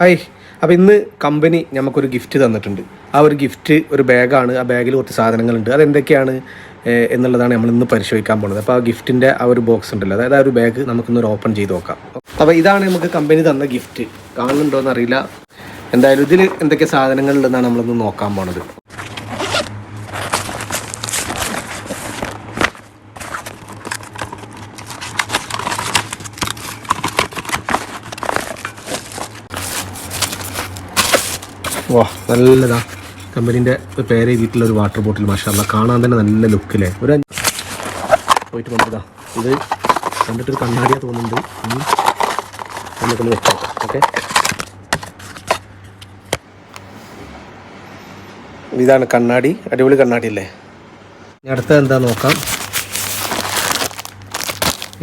Hi. അപ്പോൾ ഇന്ന് company നമുക്കൊരു ഗിഫ്റ്റ് തന്നിട്ടുണ്ട്. ആ ഒരു ഗിഫ്റ്റ് ഒരു ബാഗാണ് ആ ബാഗിൽ കുറച്ച് സാധനങ്ങളുണ്ട്. അതെന്തൊക്കെയാണ് എന്നുള്ളതാണ് നമ്മൾ ഇന്ന് പരിശോധിക്കാൻ പോകുന്നത് അപ്പോൾ ആ ഗിഫ്റ്റിന്റെ ആ ഒരു ബോക്സ് ഉണ്ടല്ലോ. അതായത് ആ ഒരു ബാഗ് നമുക്കിന്നൊരു ഓപ്പൺ ചെയ്ത് നോക്കാം. അപ്പോൾ ഇതാണ് നമുക്ക് കമ്പനി തന്ന ഗിഫ്റ്റ് കാണുന്നുണ്ടോ എന്നറിയില്ല എന്തായാലും ഇതിൽ എന്തൊക്കെ സാധനങ്ങളുണ്ടെന്നാണ് നമ്മളൊന്ന് നോക്കാൻ പോണത്. വാ നല്ലതാ. കമ്പനീന്റെ പേര് എഴുതിയിട്ടുള്ള ഒരു വാട്ടർ ബോട്ടിൽ മാഷാല്ല കാണാൻ തന്നെ നല്ല ലുക്കില്ലേ ഒരു പോയിട്ട് കൊണ്ടുതാ ഇത്. കണ്ടിട്ടൊരു കണ്ണാടിയാ തോന്നുന്നുണ്ട്. നമുക്കൊന്ന് വെച്ചോ ഓക്കെ? ഇതാണ് കണ്ണാടി. അടിപൊളി കണ്ണാടി അല്ലേ? ഇനി അടുത്തത് എന്താ നോക്കാം.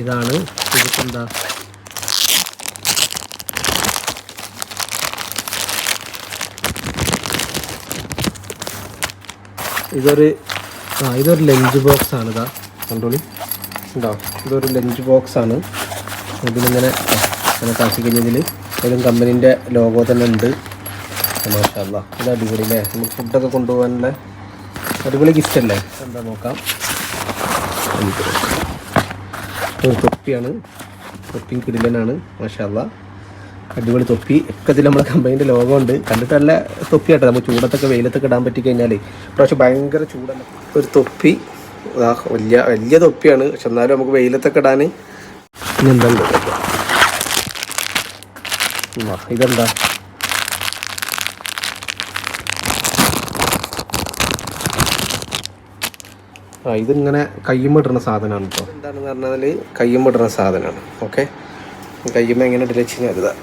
ഇതാണ് ഇതിപ്പോൾ എന്താ ഇതൊരു ആ ഇതൊരു ലഞ്ച് ബോക്സ് ആണ് ഇതാ. കണ്ടോളി? ഉണ്ടോ ഇതൊരു ലഞ്ച് ബോക്സ് ആണ്. ഇതിലിങ്ങനെ ഇങ്ങനെ കാശി ഏതും കമ്പനീന്റെ ലോഗോ തന്നെ ഉണ്ട്. മാഷാല്ല ഇത് അടിപൊളി അല്ലേ? നമുക്ക് ഫുഡൊക്കെ കൊണ്ടുപോകാനുള്ള അടിപൊളി ഗിഫ്റ്റ് അല്ലേ? എന്താ നോക്കാം. ഒരു തൊപ്പിയാണ്. തൊപ്പിയും കിടിലനാണ് മാഷാല്ല അടിപൊളി തൊപ്പി. ഒക്കെ ഇതിൽ നമ്മുടെ കമ്പനീന്റെ ലോഗോ ഉണ്ട്. കണ്ടിട്ട് നല്ല തൊപ്പി ആട്ടോ നമുക്ക് ചൂടത്തൊക്കെ വെയിലത്തൊക്കെ ഇടാൻ പറ്റി കഴിഞ്ഞാൽ പ്രാവശ്യം ഭയങ്കര ചൂടാണ്. ഒരു തൊപ്പി. വലിയ വലിയ തൊപ്പിയാണ്. പക്ഷെ എന്നാലും നമുക്ക് വെയിലത്തൊക്കെ ഇടാൻ ഇനി എന്താ ഇതെന്താ? ആ ഇതിങ്ങനെ കയ്യുമ്മ ഇടുന്ന സാധനമാണ് കേട്ടോ എന്താണെന്ന് പറഞ്ഞാൽ കയ്യുമ്മ ഇടുന്ന സാധനമാണ്. ഓക്കെ? കയ്യുമ്മ എങ്ങനെ ഇടില്ല കരുതാം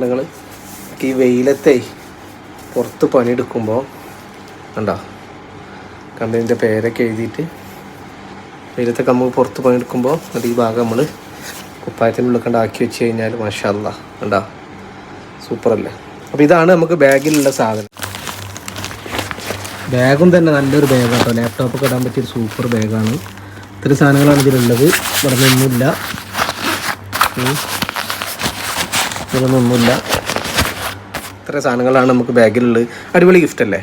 നിങ്ങൾ ഈ വെയിലത്തെ പുറത്ത് പണിയെടുക്കുമ്പോൾ കണ്ടോ? കമ്പനീന്റെ പേരൊക്കെ എഴുതിയിട്ട്? വെയിലത്തെ നമുക്ക് പുറത്ത് പണിയെടുക്കുമ്പോൾ അത് ഈ ഭാഗം നമ്മൾ കുപ്പായത്തിനുള്ളിൽ കണ്ട് ആക്കി വെച്ച് കഴിഞ്ഞാൽ മാഷല്ല കണ്ടോ? സൂപ്പറല്ലേ? അപ്പോൾ ഇതാണ് നമുക്ക് ബാഗിലുള്ള സാധനം. ബാഗും തന്നെ നല്ലൊരു ബാഗാണ് കേട്ടോ. ലാപ്ടോപ്പൊക്കെ ഇടാൻ പറ്റിയൊരു സൂപ്പർ ബാഗാണ്. ഇത്തിരി സാധനങ്ങളാണ് ഇതിലുള്ളത്. ഇവിടെ നിന്നൊന്നുമില്ല ഉം. ഇതിലൊന്നൊന്നുമില്ല ഇത്ര സാധനങ്ങളാണ് നമുക്ക് ബാഗിലുള്ളത് അടിപൊളി ഗിഫ്റ്റ് അല്ലേ